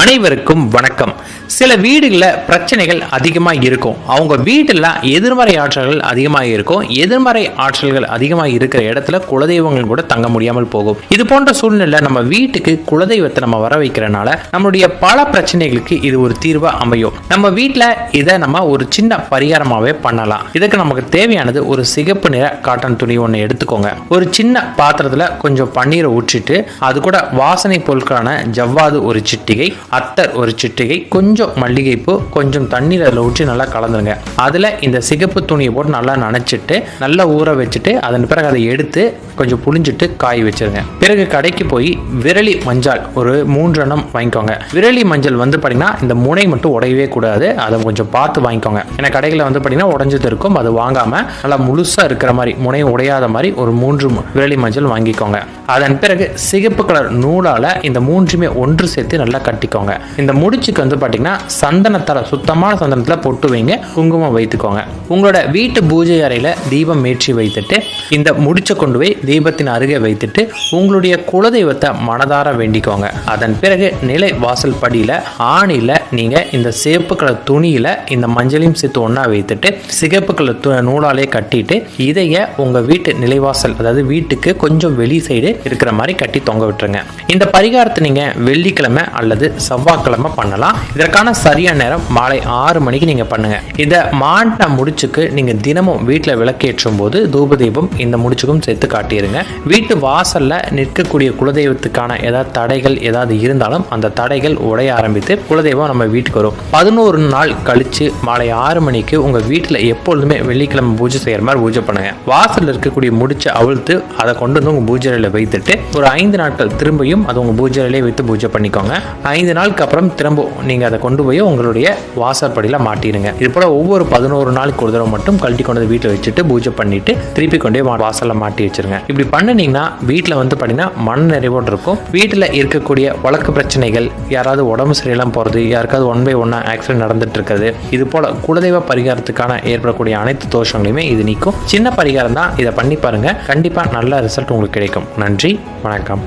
அனைவருக்கும் வணக்கம். சில வீடுகளில் பிரச்சனைகள் அதிகமாக இருக்கும். அவங்க வீட்டில் எதிர்மறை ஆற்றல்கள் அதிகமாக இருக்கும். எதிர்மறை ஆற்றல்கள் அதிகமாக இருக்கிற இடத்துல குலதெய்வங்கள் கூட தங்க முடியாமல் போகும். இது போன்ற சூழ்நிலை நம்ம வீட்டுக்கு குலதெய்வத்தை நம்ம வர வைக்கிறனால நம்மளுடைய பல பிரச்சனைகளுக்கு இது ஒரு தீர்வாக அமையும். நம்ம வீட்டில் இதை நம்ம ஒரு சின்ன பரிகாரமாகவே பண்ணலாம். இதுக்கு நமக்கு தேவையானது ஒரு சிகப்பு நிற காட்டன் துணி ஒன்று எடுத்துக்கோங்க. ஒரு சின்ன பாத்திரத்தில் கொஞ்சம் பன்னீரை ஊற்றிட்டு அது கூட வாசனை பொருட்களான ஜவ்வாது ஒரு சிட்டிகை அத்தர் ஒரு சிட்டிகை கொஞ்சம் மல்லிகைப்பூ கொஞ்சம் தண்ணீர் அதில் ஊற்றி நல்லா கலந்துருங்க. அதில் இந்த சிகப்பு துணியை போட்டு நல்லா நனைச்சிட்டு நல்லா ஊற வச்சுட்டு அதன் பிறகு அதை எடுத்து கொஞ்சம் புளிஞ்சிட்டு காய வச்சுருங்க. பிறகு கடைக்கு போய் விரலி மஞ்சள் ஒரு மூன்று எண்ணம் வாங்கிக்கோங்க. விரலி மஞ்சள் வந்து பார்த்தீங்கன்னா இந்த முனை மட்டும் உடையவே கூடாது. அதை கொஞ்சம் பார்த்து வாங்கிக்கோங்க. ஏன்னா கடைகளில் வந்து பார்த்தீங்கன்னா உடஞ்சது இருக்கும். அது வாங்காமல் நல்லா முழுசாக இருக்கிற மாதிரி முனை உடையாத மாதிரி ஒரு மூன்று மு- விரலி மஞ்சள் வாங்கிக்கோங்க. அதன் பிறகு சிகப்பு கலர் நூலால் இந்த மூன்றுமே ஒன்று சேர்த்து நல்லா கட்டிக்கோங்க. இந்த முடிச்சுக்கு வந்து பார்த்தீங்கன்னா சந்தனத்தால் சுத்தமான சந்தனத்தில் பொட்டு வைங்க குங்குமம் வைத்துக்கோங்க. உங்களோட வீட்டு பூஜை அறையில் தீபம் ஏற்றி வைத்துட்டு இந்த முடிச்சை கொண்டு போய் தீபத்தின் அருகே வைத்துட்டு உங்களுடைய குலதெய்வத்தை மனதார வேண்டிக்கோங்க. அதன் பிறகு நிலை வாசல் படியில் ஆணியில் நீங்கள் இந்த சிவப்பு கலர் துணியில் இந்த மஞ்சளையும் சேர்த்து ஒன்றா வைத்துட்டு சிகப்பு கலர் து நூலாலே கட்டிட்டு இதைய உங்கள் வீட்டு நிலைவாசல் அதாவது வீட்டுக்கு கொஞ்சம் வெளி சைடு இருக்கிற மாதிரி கட்டி தொங்க விட்டுருங்க. இந்த பரிகாரத்தை நீங்கள் வெள்ளிக்கிழமை அல்லது செவ்வாய்க்கிழமை பண்ணலாம். இதற்கான சரியான நேரம் மாலை ஆறு மணிக்கு நீங்கள் பண்ணுங்க. இதை மாட்ட முடிச்சுக்கு நீங்கள் தினமும் வீட்டில் விளக்கேற்றும் போது தூபதீபம் இந்த முடிச்சுக்கும் சேர்த்து காட்டிடுங்க வீட்டு வாசல்ல நிற்கக்கூடிய குலதெய்வத்துக்கான ஏதாவது தடைகள் ஏதாவது இருந்தாலும் அந்த தடைகள் உடைய ஆரம்பித்து குலதெய்வம் நம்ம வீட்டுக்கு வரும். பதினோரு நாள் கழிச்சு மாலை ஆறு மணிக்கு உங்க வீட்டில் எப்பொழுதுமே வெள்ளிக்கிழமை பூஜை செய்யற மாதிரி பூஜை பண்ணுங்க. வாசல்ல இருக்கக்கூடிய முடிச்சை அவிழ்த்து அதை கொண்டு வந்து உங்க பூஜை வைத்துட்டு ஒரு ஐந்து நாட்கள் திரும்பியும் அது உங்க பூஜை வைத்து பூஜை பண்ணிக்கோங்க. ஐந்து நாளுக்கு அப்புறம் திரும்பவும் நீங்க அதை கொண்டு போய் உங்களுடைய வாசற்படியில மாட்டிடுங்க. இது போல ஒவ்வொரு பதினோரு நாளுக்கு ஒரு தடவை மட்டும் கழட்டி கொண்டு வந்து வீட்டில் வச்சுட்டு பூஜை பண்ணிட்டு திருப்பி கொண்டு போய் வாசலில் வாசல்ல மாட்டி வச்சிருங்க. இப்படி பண்ணுனீங்கன்னா வீட்டில் வந்து பார்த்தீங்கன்னா மன நிறைவோடு இருக்கும். வீட்டில் இருக்கக்கூடிய வழக்கு பிரச்சனைகள் யாராவது உடம்பு சரியில்லாம போகிறது யாருக்காவது ஒன் பை ஒன்னா ஆக்சிடென்ட் நடந்துட்டு இருக்குது இது போல குலதெய்வ பரிகாரத்துக்கான ஏற்படக்கூடிய அனைத்து தோஷங்களையுமே இது நீக்கும். சின்ன பரிகாரம் தான். இதை பண்ணி பாருங்க. கண்டிப்பாக நல்ல ரிசல்ட் உங்களுக்கு கிடைக்கும். நன்றி வணக்கம்.